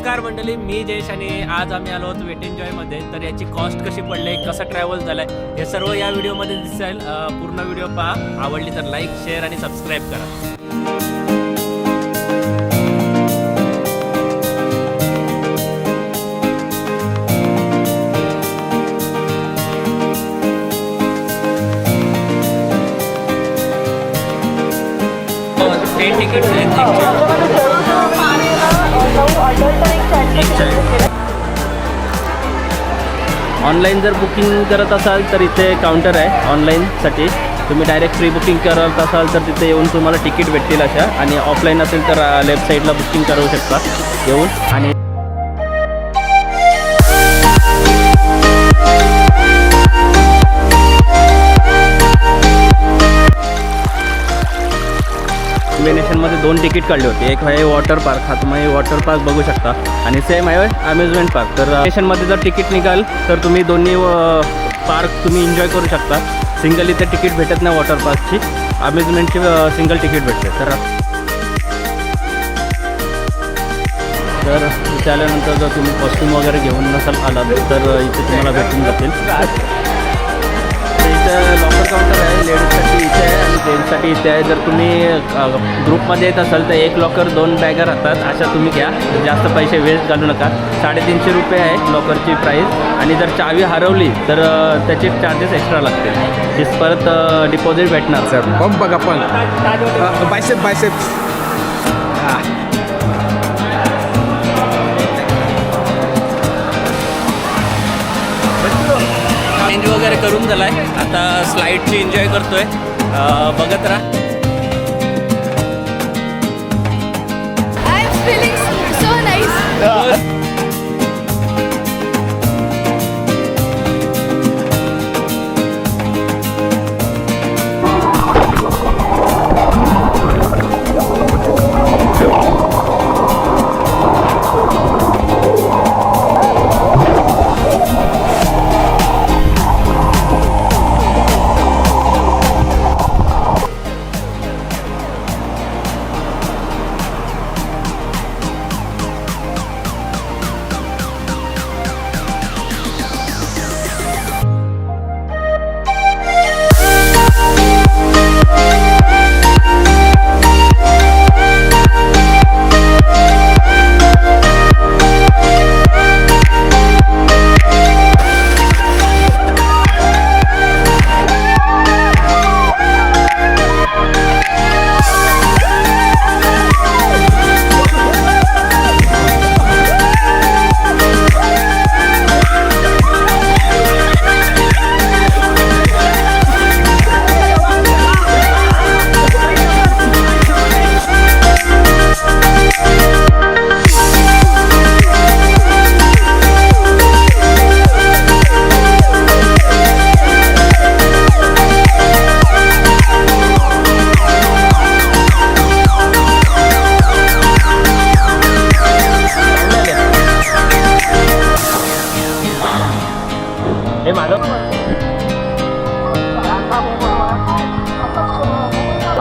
नमस्कार मंडळी मी जयेश आणि आज आम्ही आलो होतो वेट एन्जॉयमध्ये तर याची कॉस्ट कशी पडली कसं ट्रॅव्हल झालं आहे हे सर्व या व्हिडिओमध्ये दिसेल. पूर्ण व्हिडिओ पहा. आवडली तर लाईक शेअर आणि सबस्क्राईब करा. हो, ट्रेन तिकीट ऑनलाईन जर बुकिंग करत असाल तर इथे काउंटर आहे ऑनलाईनसाठी तुम्ही डायरेक्ट प्री बुकिंग करत असाल तर तिथे येऊन तुम्हाला तिकीट भेटतील अशा. आणि ऑफलाईन असेल तर लेफ्ट साईडला बुकिंग करू शकता येऊन. आणि दोन तिकीट काढले होते. एक आहे वॉटर पार्क हा तुम्ही वॉटर पार्क बघू शकता. आणि सेम आहे अम्युजमेंट पार्क तर स्टेशनमध्ये जर तिकीट निघाल तर तुम्ही दोन्ही पार्क तुम्ही एन्जॉय करू शकता. सिंगल इथे तिकीट भेटत नाही वॉटर पार्कची अम्युजमेंटची सिंगल तिकीट भेटते. तर तर इथे आल्यानंतर जर तुम्ही कॉस्ट्यूम वगैरे घेऊन नसाल आला तर इथे तुम्हाला भेटून जातील. इथं लॉकर काउंटर आहे लेडीजसाठी इथे आहे जेंट्ससाठी इथे आहे. जर तुम्ही ग्रुपमध्ये येत असाल तर एक लॉकर दोन बॅगा राहतात. अशा तुम्ही घ्या. जास्त पैसे वेस्ट घालू नका. साडेतीनशे रुपये आहे लॉकरची प्राईस आणि जर चावी हरवली तर त्याचे चार्जेस एक्स्ट्रा लागतील. तीच परत डिपॉझिट भेटणार. सर पंप बघा पण. बायसेप बायसेप चेंज वगैरे करून झालाय. आता स्लाईडची एन्जॉय करतोय. Ah, uh, bangat na.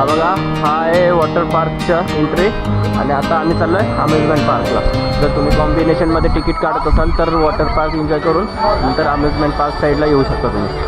बघा हा आहे वॉटर पार्कच्या एंट्री आणि आता आम्ही चाललो आहे अम्युजमेंट पार्कला जर तुम्ही कॉम्बिनेशनमध्ये तिकीट काढत असाल तर वॉटर पार्क एन्जॉय करून नंतर अम्युजमेंट पार्क साईडला येऊ शकता तुम्ही.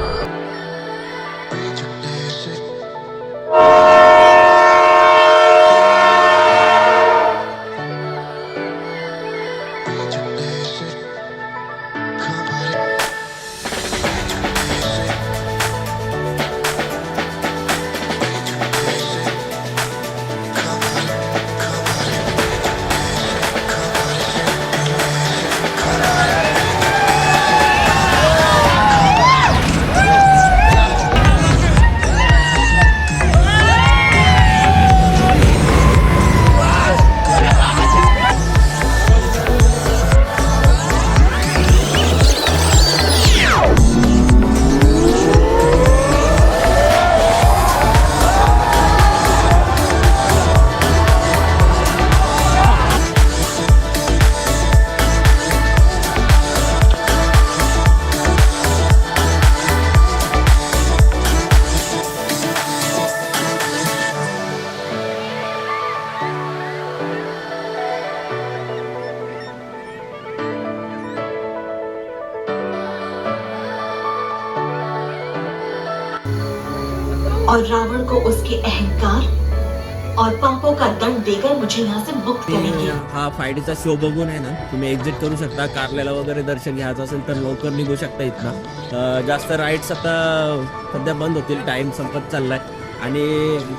और रावण को उसके अहंकार और पापों का दंड देकर मुझे यहाँ से मुक्त करेंगे। हा फायडीचा शो बघून आहे ना तुम्ही एक्झिट करू शकता कारल्याला वगैरे दर्शन घ्यायचं असेल तर लवकर निघू शकता इथनं. जास्त राईड्स आता सध्या बंद होतील टाइम संपत चाललाय. आणि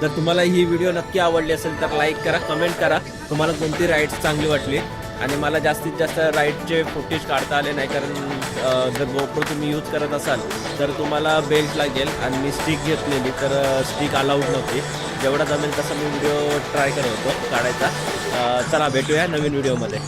जर तुम्हाला ही व्हिडिओ नक्की आवडली असेल तर लाईक करा कमेंट करा. तुम्हाला कोणती राईड्स चांगली वाटली? आणि मला जास्तीत जास्त राईडचे फुटेज काढता आले नाही कारण जर गोप्रो तुम्ही यूज करत असाल तर तुम्हाला बेल्ट लागेल आणि मी स्टिक घेतलेली तर स्टिक अलाउड नव्हती. जेवढा जमेल तसा मी व्हिडिओ ट्राय करत होतो काढायचा. चला भेटूया नवीन व्हिडिओमध्ये